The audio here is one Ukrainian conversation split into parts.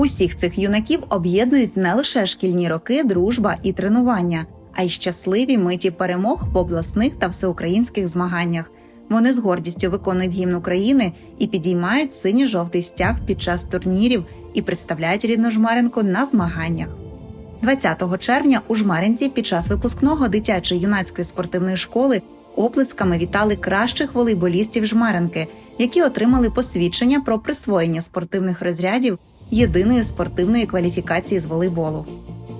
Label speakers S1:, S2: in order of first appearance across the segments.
S1: Усіх цих юнаків об'єднують не лише шкільні роки, дружба і тренування, а й щасливі миті перемог в обласних та всеукраїнських змаганнях. Вони з гордістю виконують гімн України і підіймають синьо-жовтий стяг під час турнірів і представляють рідну жмеринку на змаганнях. 20 червня у Жмеринці під час випускного дитячої юнацької спортивної школи оплесками вітали кращих волейболістів Жмеринки, які отримали посвідчення про присвоєння спортивних розрядів єдиної спортивної кваліфікації з волейболу.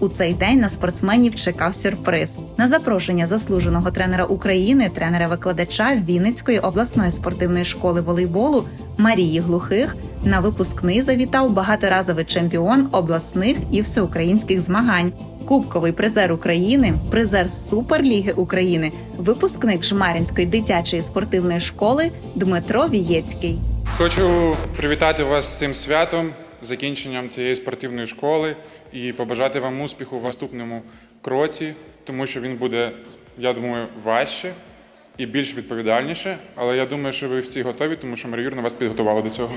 S1: У цей день на спортсменів чекав сюрприз на запрошення заслуженого тренера України, тренера-викладача Вінницької обласної спортивної школи волейболу Марії Глухих. На випускний завітав багаторазовий чемпіон обласних і всеукраїнських змагань, кубковий призер України, призер Суперліги України, випускник Жмаринської дитячої спортивної школи Дмитро Вієцький.
S2: Хочу привітати вас з цим святом, закінченням цієї спортивної школи і побажати вам успіху в наступному кроці, тому що він буде, я думаю, важче і більш відповідальніше. Але я думаю, що ви всі готові, тому що Марія Юрна вас підготувала до цього.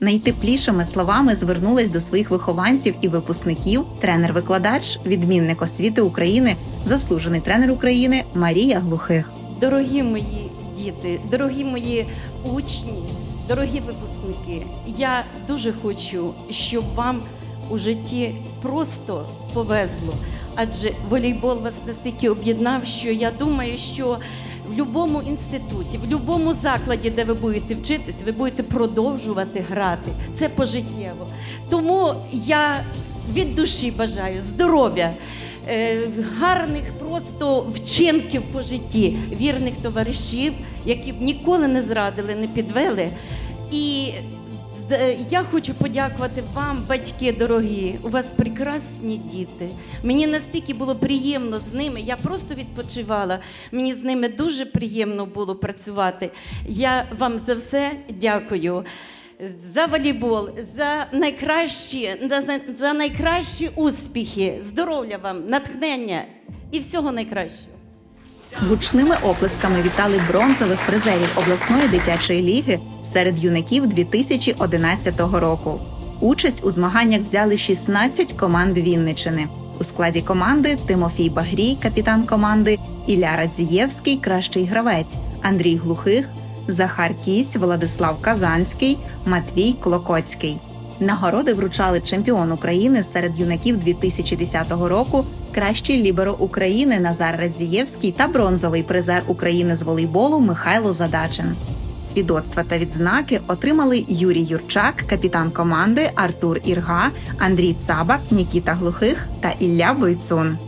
S1: Найтеплішими словами звернулась до своїх вихованців і випускників тренер-викладач, відмінник освіти України, заслужений тренер України Марія Глухих.
S3: Дорогі мої діти, дорогі мої учні, дорогі випускники, я дуже хочу, щоб вам у житті просто повезло. Адже волейбол вас настільки об'єднав, що я думаю, що в будь-якому інституті, в будь-якому закладі, де ви будете вчитись, ви будете продовжувати грати. Це пожиттєво. Тому я від душі бажаю здоров'я, е, гарних просто вчинків по житті, вірних товаришів, які б ніколи не зрадили, не підвели. І е, я хочу подякувати вам, батьки дорогі. У вас прекрасні діти. Мені настільки було приємно з ними. Я просто відпочивала. Мені з ними дуже приємно було працювати. Я вам за все дякую. За волейбол, за найкращі, за, найкращі успіхи, здоров'я вам, натхнення і всього найкращого.
S1: Гучними оплесками вітали бронзових призерів обласної дитячої ліги серед юнаків 2011 року. Участь у змаганнях взяли 16 команд Вінничини. У складі команди Тимофій Багрій, капітан команди, Ілля Радзієвський, кращий гравець, Андрій Глухих, Захар Кісь, Владислав Казанський, Матвій Клокоцький. Нагороди вручали чемпіон України серед юнаків 2010 року, кращий ліберо України Назар Радзієвський та бронзовий призер України з волейболу Михайло Задачин. Свідоцтва та відзнаки отримали Юрій Юрчак, капітан команди Артур Ірга, Андрій Цабак, Нікіта Глухих та Ілля Бойцун.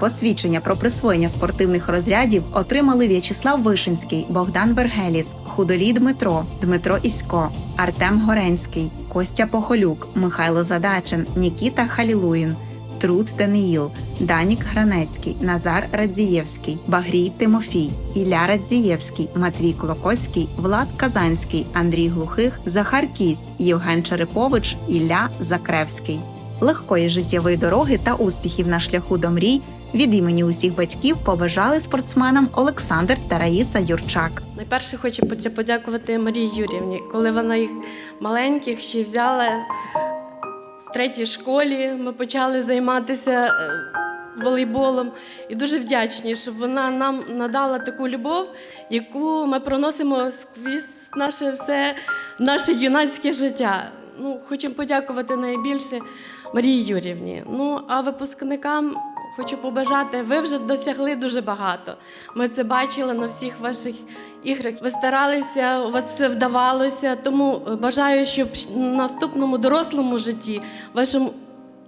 S1: Посвідчення про присвоєння спортивних розрядів отримали В'ячеслав Вишинський, Богдан Вергеліс, Худолій Дмитро, Дмитро Ісько, Артем Горенський, Костя Похолюк, Михайло Задачин, Нікіта Халілуїн, Труд Даниїл, Данік Гранецький, Назар Радзієвський, Багрій Тимофій, Ілля Радзієвський, Матвій Клокоцький, Влад Казанський, Андрій Глухих, Захар Кісь, Євген Черепович, Ілля Закревський. Легкої життєвої дороги та успіхів на шляху до мрій від імені усіх батьків побажали спортсменам Олександр та Раїса Юрчак.
S4: Найперше хочу подякувати Марії Юрівні, коли вона їх маленьких ще взяла в третій школі. Ми почали займатися е, волейболом. І дуже вдячні, що вона нам надала таку любов, яку ми проносимо скрізь наше все, наше юнацьке життя. Ну, хочемо подякувати найбільше Марії Юрівні. Ну, а випускникам хочу побажати, ви вже досягли дуже багато. Ми це бачили на всіх ваших іграх. Ви старалися, у вас все вдавалося. Тому е, бажаю, щоб в наступному дорослому житті вашому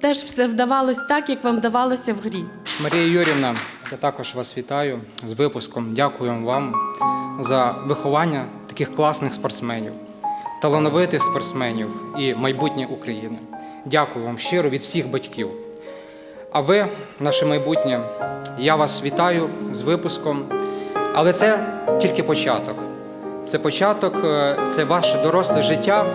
S4: теж все вдавалось так, як вам вдавалося в грі.
S5: Марія Юрівна, я також вас вітаю з випуском. Дякую вам за виховання таких класних спортсменів, талановитих спортсменів і майбутнє України. Дякую вам щиро від всіх батьків. А ви, наше майбутнє, я вас вітаю з випуском. Але це тільки початок. Це початок, е, це ваше доросле життя.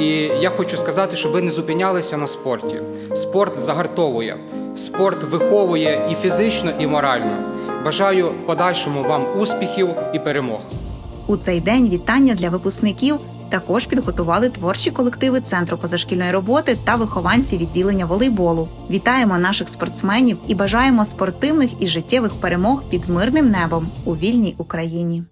S5: І я хочу сказати, щоб ви не зупинялися на спорті. Спорт загартовує, спорт виховує і фізично, і морально. Бажаю подальшому вам успіхів і перемог.
S1: У цей день вітання для випускників Також підготували творчі колективи Центру позашкільної роботи та вихованці відділення волейболу. Вітаємо наших спортсменів і бажаємо спортивних і життєвих перемог під мирним небом у вільній Україні.